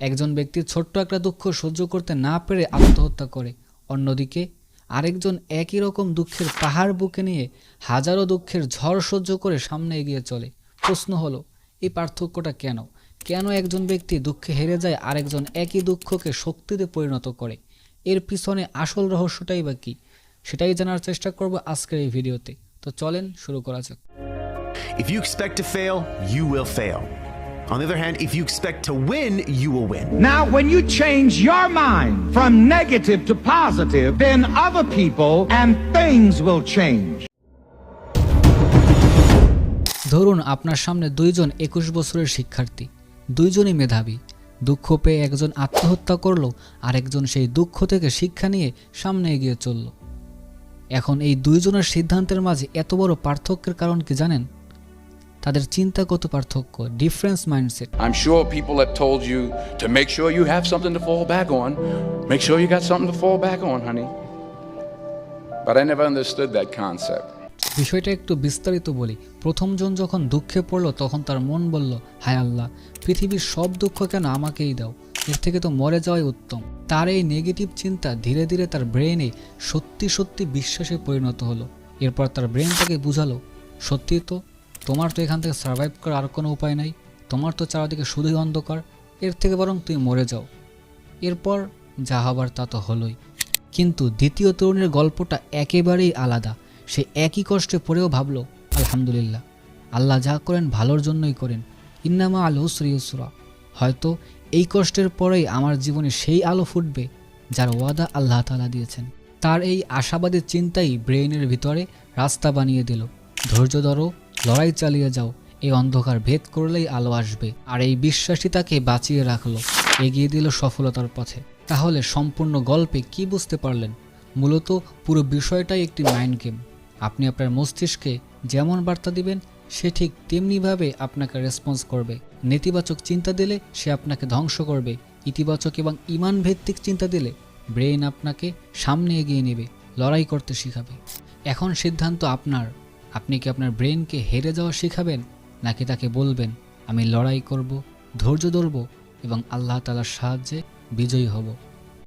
একজন ব্যক্তি ছোট্ট একটা দুঃখ সহ্য করতে না পেরে আত্মহত্যা করে। অন্যদিকে, আরেকজন একই রকম দুঃখের পাহাড় বুকে নিয়ে হাজারো দুঃখের ঝড় সহ্য করে সামনে এগিয়ে চলে। প্রশ্ন হলো, এই পার্থক্যটা কেন? কেন একজন ব্যক্তি দুঃখে হেরে যায়, আরেকজন একই দুঃখকে শক্তিতে পরিণত করে? এর পিছনে আসল রহস্যটাই বা কী? সেটাই জানার চেষ্টা করব আজকের এই ভিডিওতে। তো চলেন শুরু করা যাক. On the other hand, if you expect to win, you will win. Now, when you change your mind from negative to positive, then other people and things will change. ধরুন আপনার সামনে দুইজন একুশ বছরের শিক্ষার্থী দুইজনই মেধাবী দুঃখ পেয়ে একজন আত্মহত্যা করল আর একজন সেই দুঃখ থেকে শিক্ষা নিয়ে সামনে এগিয়ে চলল এখন এই দুইজনের সিদ্ধান্তের মাঝে এত বড় পার্থক্যের কারণ কি জানেন তাদের চিন্তাগত পার্থক্য difference mindset I'm sure people have told you to make sure you have something to fall back on. Make sure you got something to fall back on, honey. But I never understood that concept. বিষয়টা একটু বিস্তারিত বলি প্রথমজন যখন দুঃখে পড়ল তখন তার মন বলল হায় আল্লাহ পৃথিবীর সব দুঃখ কেন আমাকেই দাও এর থেকে তো মরে যাওয়াই উত্তম তার এই নেগেটিভ চিন্তা ধীরে ধীরে তার ব্রেনে সত্যি সত্যি বিশ্বাসে পরিণত হলো এরপর তার ব্রেন তাকে বুঝালো সত্যি তো তোমার তো এখান থেকে সার্ভাইভ করার আর কোনো উপায় নাই। তোমার তো চারদিকে শুধুই অন্ধকার। এর থেকে বরং তুই মরে যাও। এরপর যা হবার তা তো হলোই। কিন্তু দ্বিতীয় তরুণের গল্পটা একেবারেই আলাদা। সে একই কষ্টে পড়েও ভাবল, আলহামদুলিল্লাহ, আল্লাহ যা করেন ভালোর জন্যই করেন। ইন্নামা আল ইউসরা হয়তো এই কষ্টের পরেই আমার জীবনে সেই আলো ফুটবে যার ওয়াদা আল্লাহ তালা দিয়েছেন। তার এই আশাবাদের চিন্তাই ব্রেইনের ভিতরে রাস্তা বানিয়ে দিল। ধৈর্য ধরো লড়াই চালিয়ে যাও। এই অন্ধকার ভেদ করলেই আলো আসবে। আর এই বিশ্বাসই তাকে বাঁচিয়ে রাখল, এগিয়ে দিল সফলতার পথে। তাহলে সম্পূর্ণ গল্পে কি বুঝতে পারলেন? মূলত পুরো বিষয়টাই একটি মাইন্ড গেম আপনি আপনার মস্তিষ্কে যেমন বার্তা দিবেন, সে ঠিক তেমনিভাবে আপনাকে রেসপন্স করবে। নেতিবাচক চিন্তা দিলে সে আপনাকে ধ্বংস করবে। ইতিবাচক এবং ইমান ভিত্তিক চিন্তা দিলে ব্রেইন আপনাকে সামনে এগিয়ে নেবে, লড়াই করতে শিখাবে। এখন সিদ্ধান্ত আপনার। আপনি কি আপনার ব্রেনকে হেরে যাওয়া শেখাবেন, নাকি তাকে বলবেন, আমি লড়াই করব, ধৈর্য ধরব এবং আল্লাহ তালার সাহায্যে বিজয়ী হব